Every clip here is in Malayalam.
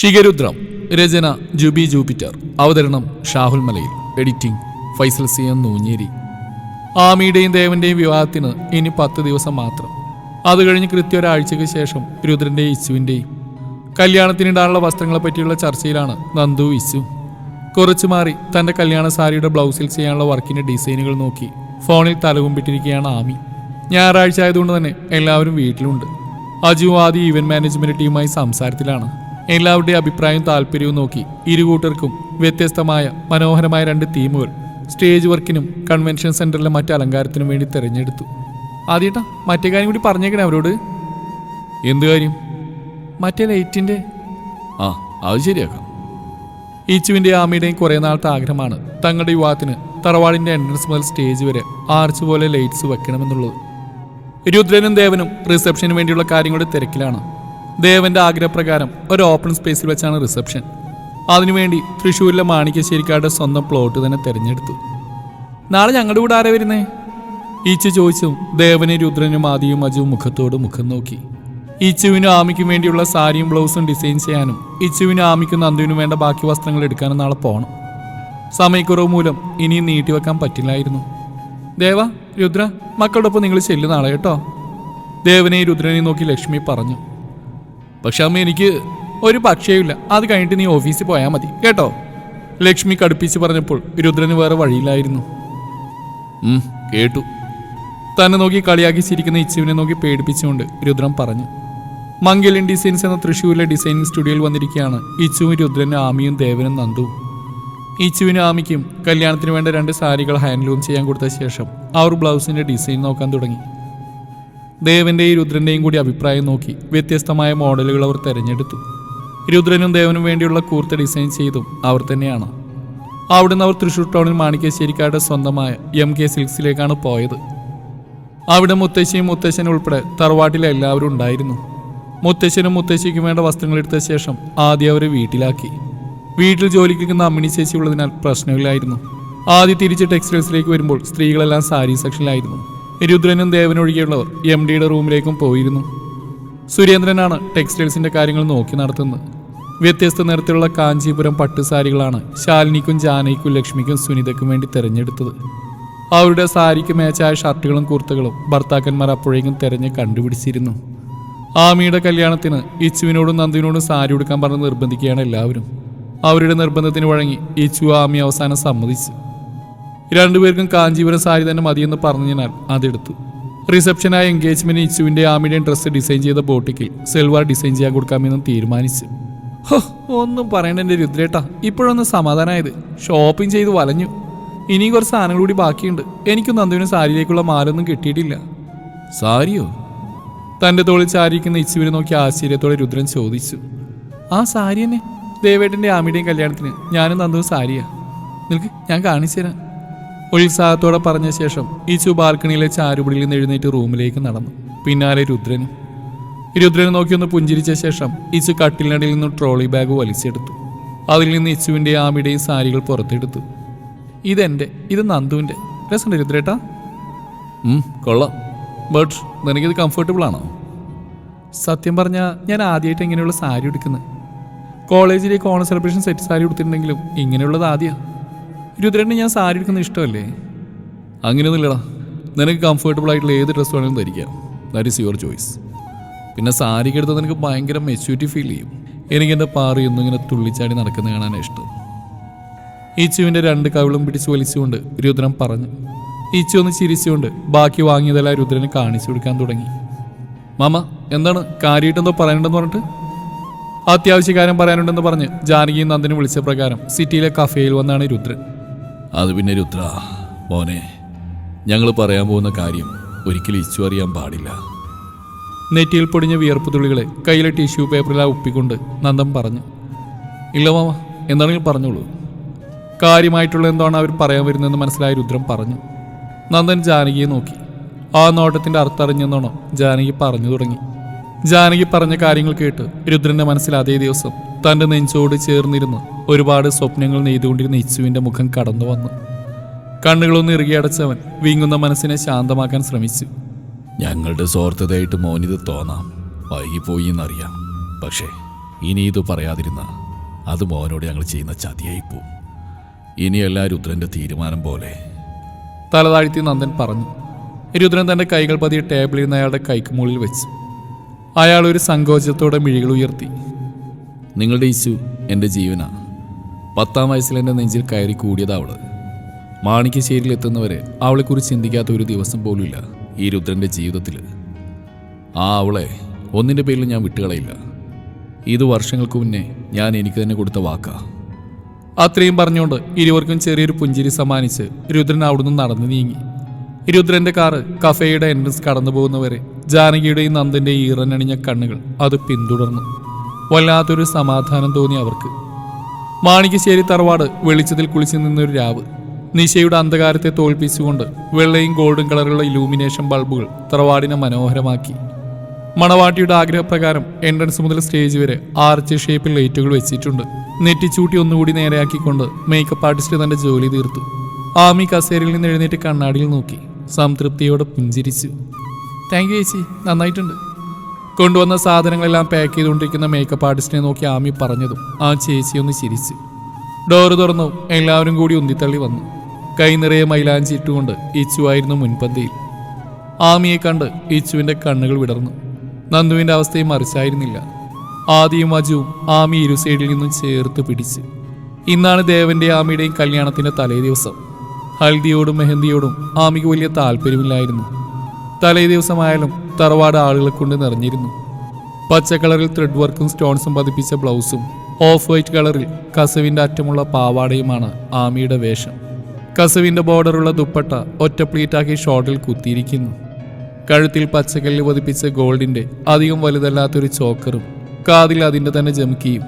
ഷിഗരുദ്രം രചന ജുബി ജൂപ്പിറ്റർ അവതരണം Shahul Malayil editing Faisal C M Noonjeri. ആമിയുടെയും ദേവന്റെയും വിവാഹത്തിന് ഇനി പത്ത് ദിവസം മാത്രം. അത് കഴിഞ്ഞ് കൃത്യ ഒരാഴ്ചയ്ക്ക് ശേഷം രുദ്രന്റെയും ഇശുവിന്റെയും കല്യാണത്തിനിടാനുള്ള വസ്ത്രങ്ങളെ പറ്റിയുള്ള ചർച്ചയിലാണ് നന്ദു ഇച്ചു കുറച്ചു മാറി തന്റെ കല്യാണ സാരിയുടെ ബ്ലൗസിൽ ചെയ്യാനുള്ള വർക്കിന്റെ ഡിസൈനുകൾ നോക്കി ഫോണിൽ തലകുമ്പിട്ടിരിക്കുകയാണ് ആമി. ഞായറാഴ്ച ആയതുകൊണ്ട് തന്നെ എല്ലാവരും വീട്ടിലുണ്ട്. അജു ആദി ഈവന്റ് മാനേജ്മെന്റ് ടീമുമായി സംസാരത്തിലാണ്. എല്ലാവരുടെയും അഭിപ്രായവും താല്പര്യവും നോക്കി ഇരുകൂട്ടർക്കും വ്യത്യസ്തമായ മനോഹരമായ രണ്ട് തീമുകൾ സ്റ്റേജ് വർക്കിനും കൺവെൻഷൻ സെന്ററിലെ മറ്റ് അലങ്കാരത്തിനും വേണ്ടി തിരഞ്ഞെടുത്തു. ആദ്യേട്ടാ മറ്റേ കാര്യം കൂടി പറഞ്ഞേക്കണേ അവരോട്. എന്ത് കാര്യം? മറ്റേ ലൈറ്റിന്റെ ആ അത് ശരിയാക്കാം. ഈച്ചുവിന്റെ ആമയുടെയും കുറെ നാളത്തെ ആഗ്രഹമാണ് തങ്ങളുടെ യുവാത്തിന് തറവാടിന്റെ എൻട്രൻസ് മുതൽ സ്റ്റേജ് വരെ ആർച്ച് പോലെ ലൈറ്റ്സ് വെക്കണമെന്നുള്ളത്. രുദ്രനും ദേവനും റിസപ്ഷന് വേണ്ടിയുള്ള കാര്യങ്ങളുടെ തിരക്കിലാണ് ദേവന്റെ ആഗ്രഹപ്രകാരം ഒരു ഓപ്പൺ സ്പേസിൽ വെച്ചാണ് റിസപ്ഷൻ അതിനുവേണ്ടി തൃശ്ശൂരിലെ മാണിക്യശ്ശേരിക്കാരുടെ സ്വന്തം പ്ലോട്ട് തന്നെ തിരഞ്ഞെടുത്തു. നാളെ ഞങ്ങളുടെ കൂടെ ആരാ വരുന്നേ? ഈച്ചു ചോദിച്ചും ദേവനും രുദ്രനും ആദിയും അജുവും മുഖത്തോട് മുഖം നോക്കി. ഇച്ചുവിനും ആമിക്കും വേണ്ടിയുള്ള സാരിയും ബ്ലൗസും ഡിസൈൻ ചെയ്യാനും ഇച്ചുവിനും ആമിക്കും നന്ദുവിനും വേണ്ട ബാക്കി വസ്ത്രങ്ങൾ എടുക്കാനും നാളെ പോകണം സമയക്കുറവ് മൂലം ഇനിയും നീട്ടിവെക്കാൻ പറ്റില്ലായിരുന്നു. ദേവ രുദ്ര മക്കളോടൊപ്പം നിങ്ങൾ ചെല്ലു നാളെ കേട്ടോ. ദേവനെയും രുദ്രനെയും നോക്കി ലക്ഷ്മി പറഞ്ഞു. പക്ഷെ അമ്മ എനിക്ക് ഒരു പക്ഷേയില്ല അത് കഴിഞ്ഞിട്ട് നീ ഓഫീസിൽ പോയാൽ മതി. കേട്ടോ? ലക്ഷ്മി കടുപ്പിച്ച് പറഞ്ഞപ്പോൾ രുദ്രന് വേറെ വഴിയില്ലായിരുന്നു. കേട്ടു. തന്നെ നോക്കി കളിയാക്കി ചിരിക്കുന്ന ഇച്ചുവിനെ നോക്കി പേടിപ്പിച്ചുകൊണ്ട് രുദ്രൻ പറഞ്ഞു. മംഗലിൻ ഡിസൈൻസ് എന്ന തൃശ്ശൂരിലെ ഡിസൈനിങ് സ്റ്റുഡിയോയിൽ വന്നിരിക്കുകയാണ് ഇച്ചുവും രുദ്രനും ആമിയും ദേവനും നന്ദുവും ഇച്ചുവിനും ആമിക്കും കല്യാണത്തിന് വേണ്ട രണ്ട് സാരികൾ ഹാൻഡ്ലൂം ചെയ്യാൻ കൊടുത്ത ശേഷം അവർ ബ്ലൗസിന്റെ ഡിസൈൻ നോക്കാൻ തുടങ്ങി. ദേവന്റെയും രുദ്രന്റെയും കൂടി അഭിപ്രായം നോക്കി വ്യത്യസ്തമായ മോഡലുകൾ അവർ തിരഞ്ഞെടുത്തു. രുദ്രനും ദേവനും വേണ്ടിയുള്ള കൂർത്ത ഡിസൈൻ ചെയ്തും അവർ തന്നെയാണ്. അവിടുന്ന് അവർ തൃശൂർ ടൗണിൽ മാണിക്കശ്ശേരിക്കാരുടെ സ്വന്തമായ എം കെ സിൽക്സിലേക്കാണ് പോയത്. അവിടെ മുത്തശ്ശിയും മുത്തശ്ശനും ഉൾപ്പെടെ തറവാട്ടിലെ എല്ലാവരും ഉണ്ടായിരുന്നു. മുത്തശ്ശനും മുത്തശ്ശിക്കും വേണ്ട വസ്ത്രങ്ങൾ എടുത്ത ശേഷം ആദ്യം അവരെ വീട്ടിലാക്കി. വീട്ടിൽ ജോലിക്ക് അമ്മിണി ചേച്ചി ഉള്ളതിനാൽ പ്രശ്നമില്ലായിരുന്നു. ആദ്യം തിരിച്ച് ടെക്സ്റ്റൈൽസിലേക്ക് വരുമ്പോൾ സ്ത്രീകളെല്ലാം സാരി സെക്ഷനിലായിരുന്നു. രുദ്രനും ദേവനൊഴികെയുള്ളവർ എം ഡിയുടെ റൂമിലേക്കും പോയിരുന്നു. സുരേന്ദ്രനാണ് ടെക്സ്റ്റൈൽസിന്റെ കാര്യങ്ങൾ നോക്കി നടത്തുന്നത്. വ്യത്യസ്ത നിറത്തിലുള്ള കാഞ്ചീപുരം പട്ടുസാരികളാണ് ശാലിനിക്കും ജാനയ്ക്കും ലക്ഷ്മിക്കും സുനിതയ്ക്കും വേണ്ടി തിരഞ്ഞെടുത്തത്. അവരുടെ സാരിക്ക് മേച്ചായ ഷർട്ടുകളും കുർത്തകളും ഭർത്താക്കന്മാർ അപ്പോഴേക്കും തിരഞ്ഞ് കണ്ടുപിടിച്ചിരുന്നു. ആമിയുടെ കല്യാണത്തിന് ഇച്ചുവിനോടും നന്ദിനോടും സാരി ഉടുക്കാൻ പറഞ്ഞ് നിർബന്ധിക്കുകയാണ് എല്ലാവരും. അവരുടെ നിർബന്ധത്തിന് വഴങ്ങി ഇച്ചു ആമി അവസാനം സമ്മതിച്ചു. രണ്ടുപേർക്കും കാഞ്ചീപുരം സാരി തന്നെ മതിയെന്ന് പറഞ്ഞതിനാൽ അതെടുത്തു. റിസപ്ഷനായ എൻഗേജ്മെന്റ് ഇച്ചുവിന്റെ ആമിയുടെയും ഡ്രസ്സ് ഡിസൈൻ ചെയ്ത ബോട്ടിക്കിൽ സെൽവാർ ഡിസൈൻ ചെയ്യാൻ കൊടുക്കാമെന്നും തീരുമാനിച്ചു. ഹോ ഒന്നും പറയണ്ട എന്റെ രുദ്രേട്ടാ. ഇപ്പോഴൊന്ന് സമാധാനമായത് ഷോപ്പിംഗ് ചെയ്ത് വലഞ്ഞു. ഇനിയും കുറച്ച് സാധനങ്ങൾ കൂടി ബാക്കിയുണ്ട്. എനിക്ക് നന്ദുവിന് സാരിയിലേക്കുള്ള മാലൊന്നും കിട്ടിയിട്ടില്ല. സാരിയോ? തന്റെ തോളിൽ ചാരിയിരിക്കുന്ന ഇച്ചുവിനെ നോക്കി ആശ്ചര്യത്തോടെ രുദ്രൻ ചോദിച്ചു. ആ സാരി തന്നെ. ദേവേട്ടന്റെ ആമിയുടെയും കല്യാണത്തിന് ഞാനും നന്ദുവും സാരിയാ. നിനക്ക് ഞാൻ കാണിച്ചു തരാം ഉത്സാഹത്തോടെ പറഞ്ഞ ശേഷം ഇച്ചു ബാൽക്കണിയിലെ ചാരുപടിയിൽ നിന്ന് എഴുന്നേറ്റ് റൂമിലേക്ക് നടന്നു. പിന്നാലെ രുദ്രനും. രുദ്രനെ നോക്കിയൊന്ന് പുഞ്ചിരിച്ച ശേഷം ഇച്ചു കട്ടിലിനടിയിൽ നിന്ന് ട്രോളി ബാഗ് വലിച്ചെടുത്തു. അതിൽ നിന്ന് ഇച്ചുവിന്റെയും ആമിയുടെയും സാരികൾ പുറത്തെടുത്തു. ഇതെന്റെ ഇത് നന്ദുവിന്റെ. രസമുണ്ട് രുദ്രേട്ടാ. കൊള്ളാം. ബട്ട് നിനക്കിത് കംഫർട്ടബിൾ ആണോ? സത്യം പറഞ്ഞാൽ ഞാൻ ആദ്യമായിട്ട് ഇങ്ങനെയുള്ള സാരി എടുക്കുന്നത് കോളേജിലേക്ക് ഓണ സെലിബ്രേഷൻ സെറ്റ് സാരി എടുത്തിട്ടുണ്ടെങ്കിലും ഇങ്ങനെയുള്ളത് ആദ്യമാണ് രുദ്രന് ഞാൻ സാരി എടുക്കുന്നത് ഇഷ്ടമല്ലേ? അങ്ങനെയൊന്നുമില്ലടാ. നിനക്ക് കംഫർട്ടബിൾ ആയിട്ടുള്ള ഏത് ഡ്രസ്സ് വേണമെങ്കിലും ധരിക്കാം. ദാറ്റ് ഈസ് യുവർ ചോയ്സ് പിന്നെ സാരിക്ക് എടുത്താൽ നിനക്ക് ഭയങ്കര മെച്യൂരിറ്റി ഫീൽ ചെയ്യും. എനിക്ക് എന്റെ പാറി ഒന്നും ഇങ്ങനെ തുള്ളിച്ചാടി നടക്കുന്ന കാണാനാണ് ഇഷ്ടം. ഈച്ചുവിന്റെ രണ്ട് കവിളും പിടിച്ച് വലിച്ചുകൊണ്ട് രുദ്രൻ പറഞ്ഞു. ഈച്ചു ഒന്ന് ചിരിച്ചുകൊണ്ട് ബാക്കി വാങ്ങിയതെല്ലാം രുദ്രന് കാണിച്ചു കൊടുക്കാൻ തുടങ്ങി. മാമ എന്താണ്? കാര്യമായിട്ടെന്തോ പറയാനുണ്ടെന്ന് പറഞ്ഞിട്ട്? അത്യാവശ്യ കാര്യം പറയാനുണ്ടെന്ന് പറഞ്ഞ് ജാനകിയും നന്ദനും വിളിച്ച പ്രകാരം സിറ്റിയിലെ കഫേയിൽ വന്നാണ് രുദ്രൻ. അത് പിന്നെ രുദ്ര മോനെ ഞങ്ങൾ പറയാൻ പോകുന്ന കാര്യം ഒരിക്കലും ഇച്ചു അറിയാൻ പാടില്ല. നെറ്റിയിൽ പൊടിഞ്ഞ വിയർപ്പ് തുള്ളികളെ കയ്യിലെ ടിഷ്യൂ പേപ്പറിൽ ആ ഉപ്പിക്കൊണ്ട് നന്ദൻ പറഞ്ഞു. ഇല്ല മാമ എന്താണെങ്കിൽ പറഞ്ഞോളൂ. കാര്യമായിട്ടുള്ള എന്താണ് അവർ പറയാൻ വരുന്നതെന്ന് മനസ്സിലായ രുദ്രം പറഞ്ഞു. നന്ദൻ ജാനകിയെ നോക്കി. ആ നോട്ടത്തിന്റെ അർത്ഥം അറിഞ്ഞെന്നോണം ജാനകി പറഞ്ഞു തുടങ്ങി. ജാനകി പറഞ്ഞ കാര്യങ്ങൾ കേട്ട് രുദ്രന്റെ മനസ്സിൽ അതേ ദിവസം തന്റെ നെഞ്ചോട് ചേർന്നിരുന്ന് ഒരുപാട് സ്വപ്നങ്ങൾ നെയ്തുകൊണ്ടിരുന്ന ഇച്ചുവിന്റെ മുഖം കടന്നു വന്നു. കണ്ണുകളൊന്ന് ഇറുകിയടച്ചവൻ വീങ്ങുന്ന മനസ്സിനെ ശാന്തമാക്കാൻ ശ്രമിച്ചു. ഞങ്ങളുടെ സ്വാർത്ഥതയായിട്ട് മോനിത് തോന്നാം. വൈകിപ്പോയി എന്നറിയാം. പക്ഷേ ഇനി ഇത് പറയാതിരുന്ന അത് മോനോട് ഞങ്ങൾ ചെയ്യുന്ന ചതിയായി ചതിയായിപ്പോ ഇനിയല്ല രുദ്രന്റെ തീരുമാനം പോലെ. തലതാഴ്ത്തി നന്ദൻ പറഞ്ഞു. രുദ്രൻ തന്റെ കൈകൾ പതിയെ ടേബിളിൽ നിന്ന് അയാളുടെ കൈക്ക് മുകളിൽ വെച്ചു. അയാൾ ഒരു സങ്കോചത്തോടെ മിഴികൾ ഉയർത്തി. നിങ്ങളുടെ ഇശു എന്റെ ജീവനാ. പത്താം വയസ്സിൽ എന്റെ നെഞ്ചിൽ കയറി കൂടിയതാ അവൾ മാണിക്യശ്ശേരിയിൽ എത്തുന്നവരെ അവളെക്കുറിച്ച് ചിന്തിക്കാത്ത ഒരു ദിവസം പോലുമില്ല ഈ രുദ്രന്റെ ജീവിതത്തിൽ ആ അവളെ ഒന്നിന്റെ പേരിൽ ഞാൻ വിട്ടുകളയില്ല. ഇത് വർഷങ്ങൾക്ക് മുന്നേ ഞാൻ എനിക്ക് തന്നെ കൊടുത്ത വാക്കാ. അത്രയും പറഞ്ഞുകൊണ്ട് ഇരുവർക്കും ചെറിയൊരു പുഞ്ചിരി സമ്മാനിച്ച് രുദ്രൻ അവിടുന്ന് നടന്നു നീങ്ങി. രുദ്രന്റെ കാറ് കഫേയുടെ എൻട്രൻസ് കടന്നു പോകുന്നവരെ ജാനകിയുടെയും നന്ദന്റെയും ഈറനണിഞ്ഞ കണ്ണുകൾ അത് പിന്തുടർന്നു. വല്ലാത്തൊരു സമാധാനം തോന്നി അവർക്ക്. മാണിക്കശ്ശേരി തറവാട് വെളിച്ചത്തിൽ കുളിച്ചു നിന്നൊരു രാവ്. നിശയുടെ അന്ധകാരത്തെ തോൽപ്പിച്ചുകൊണ്ട് വെള്ളയും ഗോൾഡും കളറുള്ള ഇലൂമിനേഷൻ ബൾബുകൾ തറവാടിനെ മനോഹരമാക്കി. മണവാട്ടിയുടെ ആഗ്രഹപ്രകാരം എൻട്രൻസ് മുതൽ സ്റ്റേജ് വരെ ആർച്ച് ഷേപ്പിൽ ലൈറ്റുകൾ വെച്ചിട്ടുണ്ട്. നെറ്റിച്ചൂട്ടി ഒന്നുകൂടി നേരെയാക്കിക്കൊണ്ട് മേക്കപ്പ് ആർട്ടിസ്റ്റ് തന്റെ ജോലി തീർത്തു. ആമി കസേരയിൽ നിന്ന് എഴുന്നേറ്റ് കണ്ണാടിയിൽ നോക്കി. സംതൃപ്തിയോടെ പുഞ്ചിരിച്ചു. താങ്ക് യു ചേച്ചി. നന്നായിട്ടുണ്ട്. കൊണ്ടുവന്ന സാധനങ്ങളെല്ലാം പാക്ക് ചെയ്തുകൊണ്ടിരിക്കുന്ന മേക്കപ്പ് ആർട്ടിസ്റ്റിനെ നോക്കി ആമി പറഞ്ഞതും ആ ചേച്ചി ഒന്ന് ചിരിച്ചു. ഡോറ് തുറന്നു. എല്ലാവരും കൂടി ഉന്തിത്തള്ളി വന്നു. കൈ നിറയെ മൈലാഞ്ചി ഇട്ടുകൊണ്ട് ഇച്ചുവായിരുന്നു മുൻപന്തിയിൽ. ആമിയെ കണ്ട് ഇച്ചുവിന്റെ കണ്ണുകൾ വിടർന്നു. നന്ദുവിന്റെ അവസ്ഥയും മറിച്ചായിരുന്നില്ല. ആദിയും അജുവും ആമി ഇരു സൈഡിൽ നിന്നും ചേർത്ത് പിടിച്ച്. ഇന്നാണ് ദേവന്റെ ആമിയുടെയും കല്യാണത്തിന്റെ തലേ ദിവസം. ഹൽദിയോടും മെഹന്തിയോടും ആമിക്ക് വലിയ താല്പര്യമില്ലായിരുന്നു. തലേ ദിവസമായാലും തറവാട് ആളുകളെ കൊണ്ട് നിറഞ്ഞിരുന്നു. പച്ച കളറിൽ ത്രെഡ് വർക്കും സ്റ്റോൺസും പതിപ്പിച്ച ബ്ലൗസും ഓഫ് വൈറ്റ് കളറിൽ കസവിന്റെ അറ്റമുള്ള പാവാടയുമാണ് ആമിയുടെ വേഷം. കസവിന്റെ ബോർഡറുള്ള ദുപ്പട്ട ഒറ്റ പ്ലീറ്റാക്കി ഷോർട്ടിൽ കുത്തിയിരിക്കുന്നു. കഴുത്തിൽ പച്ചക്കല്ലിൽ പതിപ്പിച്ച ഗോൾഡിന്റെ അധികം വലുതല്ലാത്തൊരു ചോക്കറും കാതിൽ അതിന്റെ തന്നെ ജമുക്കിയും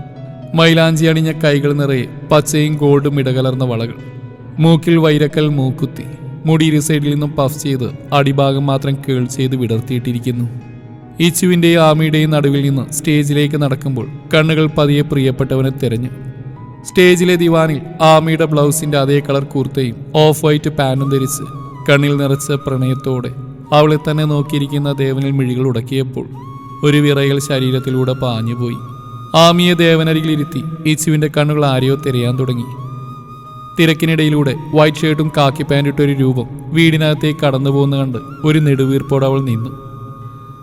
മൈലാഞ്ചി അണിഞ്ഞ കൈകൾ നിറയെ പച്ചയും ഗോൾഡും ഇടകലർന്ന വളകൾ. മൂക്കിൽ വൈരക്കൽ മൂക്കുത്തി. മുടി ഇരു സൈഡിൽ നിന്നും പഫ് ചെയ്ത് അടിഭാഗം മാത്രം കേൾ ചെയ്ത് വിടർത്തിയിട്ടിരിക്കുന്നു. ഇച്ചുവിന്റെയും ആമിയുടെയും നടുവിൽ നിന്ന് സ്റ്റേജിലേക്ക് നടക്കുമ്പോൾ കണ്ണുകൾ പതിയെ പ്രിയപ്പെട്ടവനെ തിരഞ്ഞു. സ്റ്റേജിലെ ദിവാനിൽ ആമിയുടെ ബ്ലൗസിന്റെ അതേ കളർ കുർത്തയും ഓഫ് വൈറ്റ് പാന്റും ധരിച്ച് കണ്ണിൽ നിറച്ച പ്രണയത്തോടെ അവളെ തന്നെ നോക്കിയിരിക്കുന്ന ദേവനിൽ മിഴികൾ ഉടക്കിയപ്പോൾ ഒരു വിറയൽ ശരീരത്തിലൂടെ പാഞ്ഞുപോയി. ആമിയെ ദേവനരികിലിരുത്തി ഇച്ചുവിന്റെ കണ്ണുകൾ ആരെയോ തിരയാൻ തുടങ്ങി. തിരക്കിനിടയിലൂടെ വൈറ്റ് ഷർട്ടും കാക്കി പാന്റിട്ടൊരു രൂപം വീടിനകത്തേക്ക് കടന്നു പോകുന്ന കണ്ട് ഒരു നെടുവീർപ്പോടെ അവൾ നിന്നു.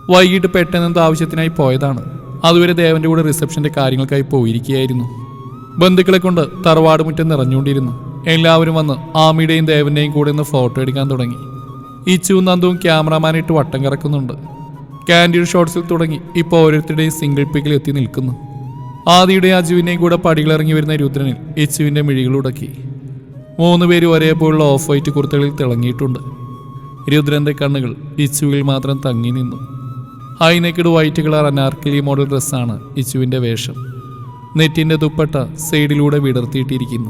വൈകിട്ട് പെട്ടെന്നെന്ത് ആവശ്യത്തിനായി പോയതാണ്. അതുവരെ ദേവന്റെ കൂടെ റിസപ്ഷന്റെ കാര്യങ്ങൾക്കായി പോയിരിക്കുകയായിരുന്നു. ബന്ധുക്കളെ കൊണ്ട് തറവാട് മുറ്റം നിറഞ്ഞുകൊണ്ടിരുന്നു. എല്ലാവരും വന്ന് ആമിയുടെയും ദേവന്റെയും കൂടെ നിന്ന് ഫോട്ടോ എടുക്കാൻ തുടങ്ങി. ഇച്ചുവും നന്ദുവും ക്യാമറമാനായിട്ട് വട്ടം കറക്കുന്നുണ്ട്. കാൻഡീഡ് ഷോട്ട്സിൽ തുടങ്ങി ഇപ്പോൾ ഓരോരുത്തരുടെയും സിംഗിൾ പിക്കിൽ എത്തി നിൽക്കുന്നു. ആദിയുടെ അജുവിനെയും കൂടെ പടികളിറങ്ങി വരുന്ന രുദ്രനിൽ ഇച്ചുവിന്റെ മിഴികൾ ഉടക്കി മൂന്ന് പേരും ഒരേപോലുള്ള ഓഫ് വൈറ്റ് കുർത്തകളിൽ തിളങ്ങിയിട്ടുണ്ട്. രുദ്രന്റെ കണ്ണുകൾ ഇച്ചുവിൽ മാത്രം തങ്ങി നിന്നു. High necked white colour Anarkali model ഡ്രസ്സാണ് ഇച്ചുവിന്റെ വേഷം. നെറ്റിന്റെ ദുപ്പട്ട സൈഡിലൂടെ വിടർത്തിയിട്ടിരിക്കുന്നു.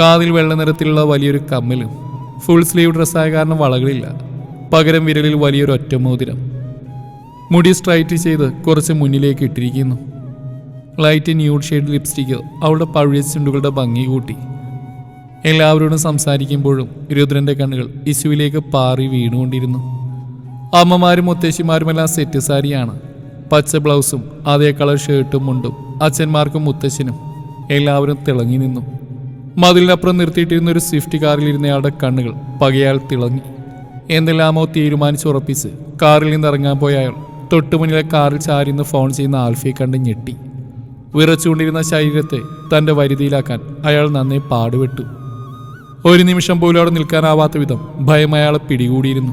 കാതിൽ വെള്ള നിറത്തിലുള്ള വലിയൊരു കമ്മലും ഫുൾ സ്ലീവ് ഡ്രസ്സായ കാരണം വളകളില്ല. പകരം വിരലിൽ വലിയൊരു ഒറ്റമോതിരം. മുടി സ്ട്രൈറ്റ് ചെയ്ത് കുറച്ച് മുന്നിലേക്ക് ഇട്ടിരിക്കുന്നു. ലൈറ്റ് ന്യൂഡ് ഷെയ്ഡ് ലിപ്സ്റ്റിക്ക് അവളുടെ പഴയ ചുണ്ടുകളുടെ ഭംഗി കൂട്ടി. എല്ലാവരോടും സംസാരിക്കുമ്പോഴും രുദ്രന്റെ കണ്ണുകൾ യശുവിലേക്ക് പാറി വീണുകൊണ്ടിരുന്നു. അമ്മമാരും മുത്തശ്ശിമാരുമെല്ലാം സെറ്റ് സാരിയാണ്. പച്ച ബ്ലൗസും അതേ കളർ ഷർട്ടും മുണ്ടും അച്ഛന്മാർക്കും മുത്തശ്ശനും എല്ലാവരും തിളങ്ങി നിന്നു. മതിലിനപ്പുറം നിർത്തിയിട്ടിരുന്ന ഒരു സ്വിഫ്റ്റ് കാറിലിരുന്നയാളുടെ കണ്ണുകൾ പകയാൽ തിളങ്ങി. എന്തെല്ലാമോ തീരുമാനിച്ചുറപ്പിച്ച് കാറിൽ നിന്ന് ഇറങ്ങാൻ പോയ അയാൾ തൊട്ടുമുന്നിലെ കാറിൽ ചാരിന്ന് ഫോൺ ചെയ്യുന്ന ആൽഫിയെ കണ്ട് ഞെട്ടി. വിറച്ചുകൊണ്ടിരുന്ന ശരീരത്തെ തന്റെ വരുതിയിലാക്കാൻ അയാൾ നന്നേ പാടുപെട്ടു. ഒരു നിമിഷം പോലും അവിടെ നിൽക്കാനാവാത്ത വിധം ഭയം അയാളെ പിടികൂടിയിരുന്നു.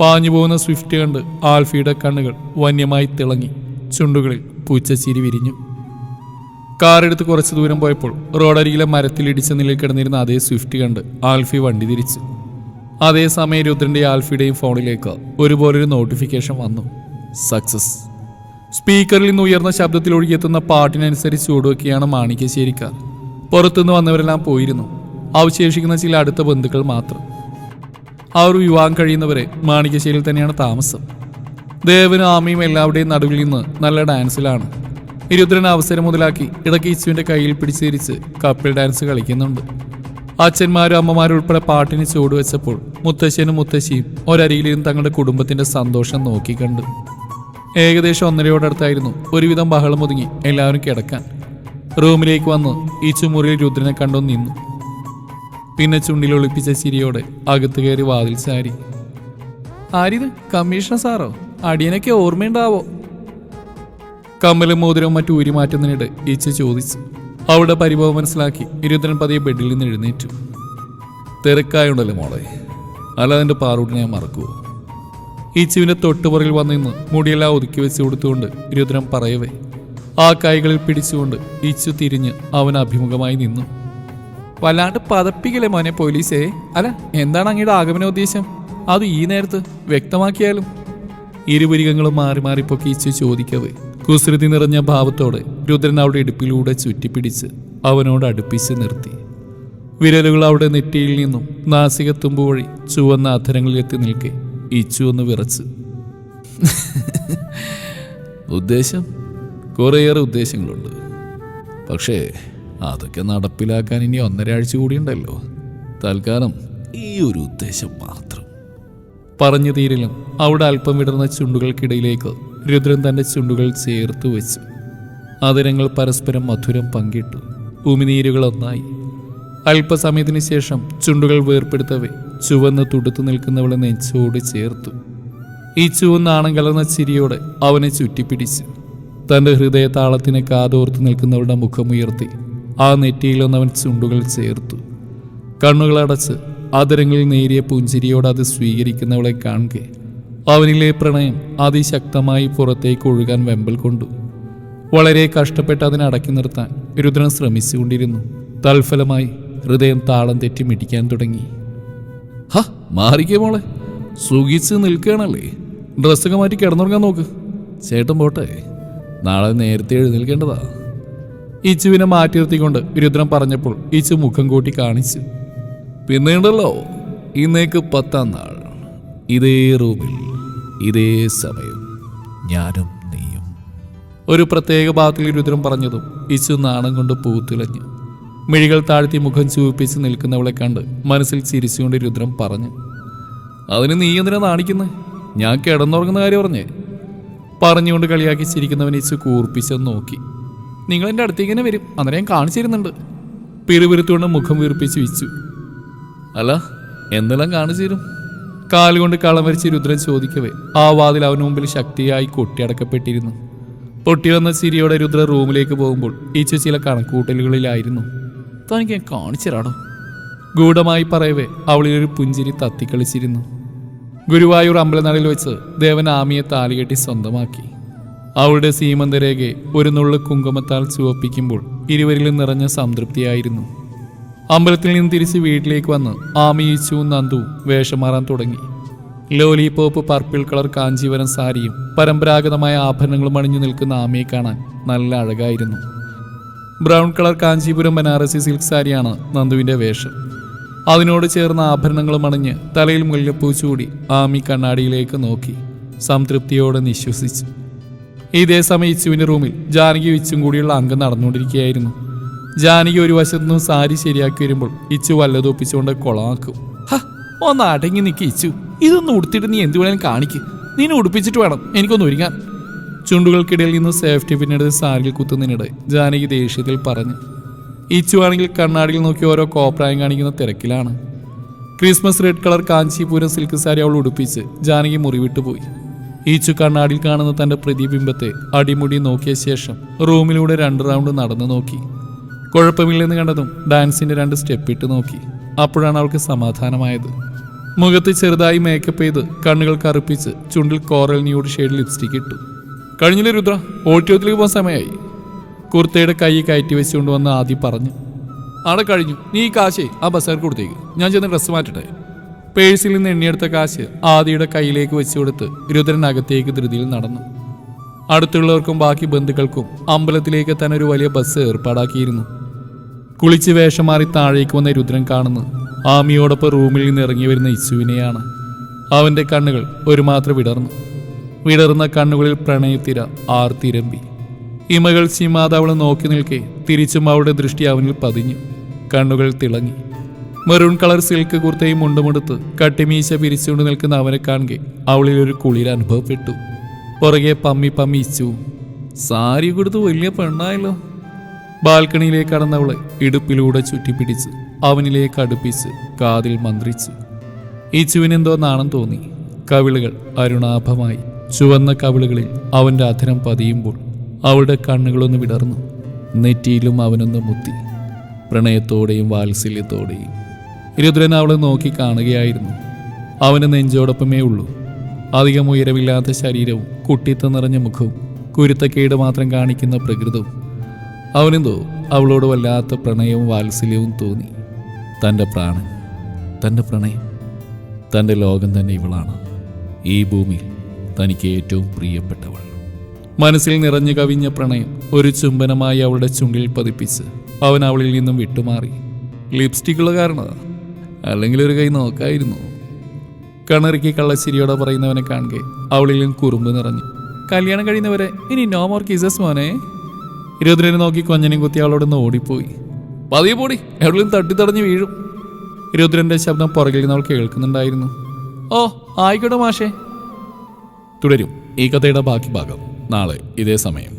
പാഞ്ഞു പോകുന്ന സ്വിഫ്റ്റ് കണ്ട് ആൽഫിയുടെ കണ്ണുകൾ വന്യമായി തിളങ്ങി. ചുണ്ടുകളിൽ പൂച്ചച്ചിരി വിരിഞ്ഞു. കാറെടുത്ത് കുറച്ച് ദൂരം പോയപ്പോൾ റോഡരികിലെ മരത്തിലിടിച്ച നിലയിൽ കിടന്നിരുന്ന അതേ സ്വിഫ്റ്റ് കണ്ട് ആൽഫി വണ്ടി തിരിച്ചു. അതേസമയം രുദ്രന്റെയും ആൽഫിയുടെയും ഫോണിലേക്ക് ഒരുപോലൊരു നോട്ടിഫിക്കേഷൻ വന്നു. സക്സസ്. സ്പീക്കറിൽ നിന്ന് ഉയർന്ന ശബ്ദത്തിൽ ഒഴുകിയെത്തുന്ന പാട്ടിനനുസരിച്ച് ചൂടുവെക്കുകയാണ് മാണിക്യശ്ശേരിക്കാർ. പുറത്തുനിന്ന് വന്നവരെല്ലാം പോയിരുന്നു. അവശേഷിക്കുന്ന ചില അടുത്ത ബന്ധുക്കൾ മാത്രം. അവർ വിവാഹം കഴിയുന്നവരെ മാണിക്യശ്ശേരിയിൽ തന്നെയാണ് താമസം. ദേവനും ആമയും എല്ലാവരുടെയും നടുവിൽ നിന്ന് നല്ല ഡാൻസിലാണ്. ഇരുദ്രൻ അവസരം മുതലാക്കി ഇടയ്ക്ക് ഇച്ചുവിന്റെ കയ്യിൽ പിടിച്ചിരിച്ച് കപ്പിൾ ഡാൻസ് കളിക്കുന്നുണ്ട്. അച്ഛന്മാരും അമ്മമാരും ഉൾപ്പെടെ പാട്ടിന് ചുവടുവെച്ചപ്പോൾ മുത്തശ്ശനും മുത്തശ്ശിയും ഒരരിയിലിരുന്ന് തങ്ങളുടെ കുടുംബത്തിന്റെ സന്തോഷം നോക്കിക്കണ്ട് ഏകദേശം ഒന്നരയോടടുത്തായിരുന്നു ഒരുവിധം ബഹളം ഒതുങ്ങി എല്ലാവരും കിടക്കാൻ. റൂമിലേക്ക് വന്ന് ഈ ചുമുറിയിൽ രുദ്രനെ കണ്ടു നിന്നു. പിന്നെ ചുണ്ടിൽ ഒളിപ്പിച്ച ചിരിയോടെ അകത്ത് കയറി വാതിൽ ചാരി. ആരിത്? കമ്മീഷണർ സാറോ? അടിയനൊക്കെ ഓർമ്മയുണ്ടാവോ? കമ്മൽ മോതിരവും മറ്റു ഊരി മാറ്റുന്നതിനിടെ ഈച്ച ചോദിച്ചു അവിടെ പരിഭവം മനസ്സിലാക്കി ഇരുപത്തിരൻ പതിയെ ബെഡിൽ നിന്ന് എഴുന്നേറ്റു. തിരക്കായുണ്ടല്ലോ മോളെ. അല്ലാതെ എന്റെ പാറൂട്ടിനെ ഞാൻ മറക്കുവോ? ഈച്ചുവിന്റെ തൊട്ടുപുറകിൽ വന്നിന്ന് മുടിയെല്ലാം ഒതുക്കി വെച്ച് കൊടുത്തുകൊണ്ട് രുദ്രൻ പറയവേ ആ കൈകളിൽ പിടിച്ചുകൊണ്ട് ഈച്ചു തിരിഞ്ഞ് അവൻ അഭിമുഖമായി നിന്നു. വല്ലാണ്ട് പതപ്പിക്കലേ മോനെ പോലീസേ? അല്ല എന്താണ് അങ്ങയുടെ ആഗമന ഉദ്ദേശം? അത് ഈ നേരത്ത് വ്യക്തമാക്കിയാലും. ഇരുപുരികങ്ങളും മാറി മാറി പൊക്കിച്ച് ചോദിക്കവ്. കുസൃതി നിറഞ്ഞ ഭാവത്തോടെ രുദ്രൻ അവിടെ ഇടുപ്പിലൂടെ ചുറ്റിപ്പിടിച്ച് അവനോട് അടുപ്പിച്ച് നിർത്തി. വിരലുകൾ അവിടെ നെറ്റിയിൽ നിന്നും നാസിക തുമ്പ് വഴി ചുവന്ന അധരങ്ങളിലെത്തി നിൽക്കെ ഇച്ചു ഒന്ന് വിറച്ച്. ഉദ്ദേശം? കുറേയേറെ ഉദ്ദേശങ്ങളുണ്ട്. പക്ഷേ അതൊക്കെ നടപ്പിലാക്കാൻ ഇനി ഒന്നര ആഴ്ച കൂടിയുണ്ടല്ലോ. തൽക്കാലം ഈ ഒരു ഉദ്ദേശം മാത്രം. പറഞ്ഞു തീരിലും അവിടെ അല്പം വിടർന്ന ചുണ്ടുകൾക്കിടയിലേക്ക് രുദ്രൻ തന്റെ ചുണ്ടുകൾ ചേർത്ത് വെച്ചു. അതിരങ്ങൾ പരസ്പരം മധുരം പങ്കിട്ടു. ഉമിനീരുകൾ ഒന്നായി. അല്പസമയത്തിന് ശേഷം ചുണ്ടുകൾ വേർപ്പെടുത്തവേ ചുവന്ന് തുടുത്തു നിൽക്കുന്നവളെ നെഞ്ചോട് ചേർത്തു. ഈ ചുവന്ന ആണം കലർന്ന ചിരിയോടെ അവനെ ചുറ്റിപ്പിടിച്ച്. തന്റെ ഹൃദയ താളത്തിന് കാതോർത്ത് നിൽക്കുന്നവളുടെ മുഖമുയർത്തി ആ നെറ്റിയിലൊന്നവൻ ചുണ്ടുകൾ ചേർത്തു. കണ്ണുകളടച്ച് ആദരങ്ങളിൽ നേരിയ പുഞ്ചിരിയോട് അത് സ്വീകരിക്കുന്നവളെ കാണുക. അവനിലെ പ്രണയം അതിശക്തമായി പുറത്തേക്ക് ഒഴുകാൻ വെമ്പൽ കൊണ്ടു. വളരെ കഷ്ടപ്പെട്ട് അതിനെ അടക്കി നിർത്താൻ രുദ്രൻ ശ്രമിച്ചുകൊണ്ടിരുന്നു. തൽഫലമായി ഹൃദയം താളം തെറ്റി മിടിക്കാൻ തുടങ്ങി. ഹ മാറിക്കേ മോളെ. സുഖിച്ച് നിൽക്കുകയാണല്ലേ. ഡ്രസ്സൊക്കെ മാറ്റി കിടന്നുറങ്ങാൻ നോക്ക്. ചേട്ടൻ പോട്ടെ. നാളെ നേരത്തെ എഴുന്നേൽക്കേണ്ടതാ. ഇച്ചുവിനെ മാറ്റി നിർത്തിക്കൊണ്ട് രുദ്രൻ പറഞ്ഞപ്പോൾ ഇച്ചു മുഖം കൂട്ടി കാണിച്ചു. പിന്നീടല്ലോ ഇന്നേക്ക് പത്താം നാൾ. ഇതേ റൂമിൽ ഇതേ സമയം. ഞാനും നീയും. ഒരു പ്രത്യേക ഭാഗത്തിൽ രുദ്രൻ പറഞ്ഞതും ഇച്ചു നാണം കൊണ്ട് പൂത്തിളഞ്ഞു മിഴികൾ താഴ്ത്തി മുഖം ചൂപ്പിച്ച് നിൽക്കുന്നവളെ കണ്ട് മനസ്സിൽ ചിരിച്ചുകൊണ്ട് രുദ്രൻ പറഞ്ഞു അതിന് നീ എന്തിനാ നാണിക്കുന്നത് ഞാൻ കിടന്നുറങ്ങുന്ന കാര്യം പറഞ്ഞേ. പറഞ്ഞുകൊണ്ട് കളിയാക്കി ചിരിക്കുന്നവൻ ഇച്ചു കൂർപ്പിച്ചെന്ന് നോക്കി. നിങ്ങൾ എന്റെ അടുത്തേക്ക് തന്നെ വരും. അന്നേരം ഞാൻ കാണിച്ചിരുന്നുണ്ട്. പിറുപിറുത്തുകൊണ്ട് മുഖം വീർപ്പിച്ച് വിച്ചു അല്ല എന്തെല്ലാം കാണിച്ചു തരും കാലുകൊണ്ട് കളമരിച്ച് രുദ്രൻ ചോദിക്കവേ ആ വാതിൽ അവന് മുമ്പിൽ ശക്തിയായി കൊട്ടിയടക്കപ്പെട്ടിരുന്നു. പൊട്ടി വന്ന സിരിയോടെ രുദ്ര റൂമിലേക്ക് പോകുമ്പോൾ ഈച്ച ചില കണക്കൂട്ടലുകളിലായിരുന്നു. തനിക്ക് ഞാൻ കാണിച്ചരാടോ? ഗൂഢമായി പറയവേ അവളിലൊരു പുഞ്ചിരി തത്തിക്കളിച്ചിരുന്നു. ഗുരുവായൂർ അമ്പലനടയിൽ വെച്ച് ദേവൻ ആമിയെ താലികെട്ടി സ്വന്തമാക്കി. അവളുടെ സീമന്തരേഖയെ ഒരു നുള്ളു കുങ്കുമത്താൽ ചുവപ്പിക്കുമ്പോൾ ഇരുവരിലും നിറഞ്ഞ സംതൃപ്തിയായിരുന്നു. അമ്പലത്തിൽ നിന്ന് തിരിച്ച് വീട്ടിലേക്ക് വന്ന് ആമിയിച്ചുവും നന്ദുവും വേഷം മാറാൻ തുടങ്ങി. ലോലിപോപ്പ് പർപ്പിൾ കളർ കാഞ്ചീവരം സാരിയും പരമ്പരാഗതമായ ആഭരണങ്ങളും അണിഞ്ഞു നിൽക്കുന്ന ആമയെ കാണാൻ നല്ല അഴകായിരുന്നു. Brown colour Kanchipuram Banarasi silk സാരിയാണ് നന്ദുവിന്റെ വേഷം. അതിനോട് ചേർന്ന ആഭരണങ്ങളും അണിഞ്ഞ് തലയിൽ മുല്ലപ്പൂ ചൂടി ആമി കണ്ണാടിയിലേക്ക് നോക്കി സംതൃപ്തിയോടെ നിശ്വസിച്ചു. ഇതേ സമയം ഇച്ചുവിന്റെ റൂമിൽ ജാനകി ഇച്ചും കൂടിയുള്ള അംഗം നടന്നുകൊണ്ടിരിക്കുകയായിരുന്നു. ജാനകി ഒരു വശത്തു നിന്നും സാരി ശരിയാക്കി വരുമ്പോൾ ഇച്ചു വല്ലതൊപ്പിച്ചുകൊണ്ട് കൊളമാക്കും. ഹ ഒന്ന് അടങ്ങി നിൽക്കി ഇച്ചു. ഇതൊന്നും ഉടുത്തിട്ട് നീ എന്ത് വേണേലും കാണിക്ക്. നീനെ ഉടുപ്പിച്ചിട്ട് വേണം. എനിക്കൊന്ന് ഒരുങ്ങാൻ. ചുണ്ടുകൾക്കിടയിൽ നിന്ന് സേഫ്റ്റി പിന്നെടുത്ത് സാരിയിൽ കുത്തുന്നതിനിടെ ജാനകി ദേഷ്യത്തിൽ പറഞ്ഞു ഇച്ചു ആണെങ്കിൽ കണ്ണാടിയിൽ നോക്കി ഓരോ കോപ്രായം കാണിക്കുന്ന തിരക്കിലാണ്. Christmas red colour Kanchipuram silk sari അവൾ ഉടുപ്പിച്ച് ജാനകി മുറിവിട്ടു പോയി. ഈച്ചു കണ്ണാടിയിൽ കാണുന്ന തന്റെ പ്രതിബിംബത്തെ അടിമുടി നോക്കിയ ശേഷം റൂമിലൂടെ രണ്ട് റൗണ്ട് നടന്നു നോക്കി. കുഴപ്പമില്ലെന്ന് കണ്ടതും ഡാൻസിന്റെ രണ്ട് സ്റ്റെപ്പ് ഇട്ട് നോക്കി. അപ്പോഴാണ് അവൾക്ക് സമാധാനമായത്. മുഖത്ത് ചെറുതായി മേക്കപ്പ് ചെയ്ത് കണ്ണുകൾ കറുപ്പിച്ച് ചുണ്ടിൽ കോറൽ ന്യൂഡ് ഷെയ്ഡ് ലിപ്സ്റ്റിക് ഇട്ടു. കഴിഞ്ഞില്ലേ രുദ്ര? ഓട്ടിയോത്തിലേക്ക് പോകാൻ സമയമായി. കുർത്തയുടെ കൈ കയറ്റി വെച്ചുകൊണ്ട് വന്ന് ആദ്യം പറഞ്ഞു. അവിടെ കഴിഞ്ഞു. നീ കാശേ ആ ബസ്സാർക്ക് കൊടുത്തേക്ക്. ഞാൻ ചെന്ന് ഡ്രസ്സ് മാറ്റട്ടെ. പേഴ്സിൽ നിന്ന് എണ്ണിയെടുത്ത കാശ് ആദിയുടെ കയ്യിലേക്ക് വെച്ചു കൊടുത്ത് രുദ്രൻ അകത്തേക്ക് ധൃതിയിൽ നടന്നു. അടുത്തുള്ളവർക്കും ബാക്കി ബന്ധുക്കൾക്കും അമ്പലത്തിലേക്ക് തന്നെ ഒരു വലിയ ബസ് ഏർപ്പാടാക്കിയിരുന്നു. കുളിച്ച് വേഷം മാറി താഴേക്ക് വന്ന രുദ്രൻ കാണുന്നു ആമിയോടൊപ്പം റൂമിൽ നിന്ന് ഇറങ്ങി വരുന്ന ഇശുവിനെയാണ് അവന്റെ കണ്ണുകൾ ഒരു മാത്രം വിടർന്നു. വിടർന്ന കണ്ണുകളിൽ പ്രണയത്തിര ആർത്തിരമ്പി ഇമകൾ സീമാതാവളെ നോക്കി നിൽക്കെ തിരിച്ചും അവളുടെ ദൃഷ്ടി അവനിൽ പതിഞ്ഞു. കണ്ണുകൾ തിളങ്ങി. മെറൂൺ കളർ സിൽക്ക് കുർത്തയും മുണ്ടുമുടുത്ത് കട്ടിമീശ പിരിച്ചുകൊണ്ട് നിൽക്കുന്ന അവനെ കാണുക അവളിൽ ഒരു കുളിർ അനുഭവപ്പെട്ടു. പുറകെ പമ്മി പമ്മി ഇച്ചു. സാരി കൊടുത്ത് വലിയ പെണ്ണായല്ലോ. ബാൽക്കണിയിലേക്ക് കടന്നവളെ ഇടുപ്പിലൂടെ ചുറ്റിപ്പിടിച്ച് അവനിലേക്ക് അടുപ്പിച്ച് കാതിൽ മന്ത്രിച്ചു. ഇച്ചുവിനെന്തോ നാണം തോന്നി. കവിളുകൾ അരുണാഭമായി ചുവന്ന കവിളുകളിൽ അവന്റെ അധരം പതിയുമ്പോൾ അവളുടെ കണ്ണുകളൊന്ന് വിടർന്നു. നെറ്റിയിലും അവനൊന്ന് മുത്തി. പ്രണയത്തോടെയും വാത്സല്യത്തോടെയും രുദ്രൻ അവളെ നോക്കി കാണുകയായിരുന്നു. അവന് നെഞ്ചോടൊപ്പമേ ഉള്ളൂ. അധികം ഉയരമില്ലാത്ത ശരീരവും കുട്ടിത്ത നിറഞ്ഞ മുഖവും കുരുത്തക്കേട് മാത്രം കാണിക്കുന്ന പ്രകൃതവും. അവനെന്തോ അവളോട് വല്ലാത്ത പ്രണയവും വാത്സല്യവും തോന്നി. തന്റെ പ്രാണൻ തന്റെ പ്രണയം തന്റെ ലോകം തന്നെ ഇവളാണ്. ഈ ഭൂമിയിൽ തനിക്ക് ഏറ്റവും പ്രിയപ്പെട്ടവൾ. മനസ്സിൽ നിറഞ്ഞു കവിഞ്ഞ പ്രണയം ഒരു ചുംബനമായി അവളുടെ ചുണ്ടിൽ പതിപ്പിച്ച് അവൻ അവളിൽ നിന്നും വിട്ടുമാറി. ലിപ്സ്റ്റിക്കുള്ള കാരണം അല്ലെങ്കിൽ ഒരു കൈ നോക്കായിരുന്നു. കണറിക്ക് കള്ളശ്ശേരിയോടെ പറയുന്നവനെ കാണുകെ അവളിലും കുറുമ്പ് നിറഞ്ഞു. കല്യാണം കഴിയുന്നവരെ ഇനി നോ മോർ കിസസ് മോനെ. രുദ്രനെ നോക്കി കൊഞ്ഞനും കുത്തി അവളോട് നിന്ന് ഓടിപ്പോയി. പതിയെ പോടി എവിടെയും തട്ടിത്തടഞ്ഞ് വീഴും. ഇരുപത്തിരണ്ടിന്റെ ശബ്ദം പുറകിൽ നിന്ന് അവൾ കേൾക്കുന്നുണ്ടായിരുന്നു. ഓ ആയിക്കോട്ടെ മാഷേ. തുടരും ഈ കഥയുടെ ബാക്കി ഭാഗം നാളെ ഇതേ സമയം.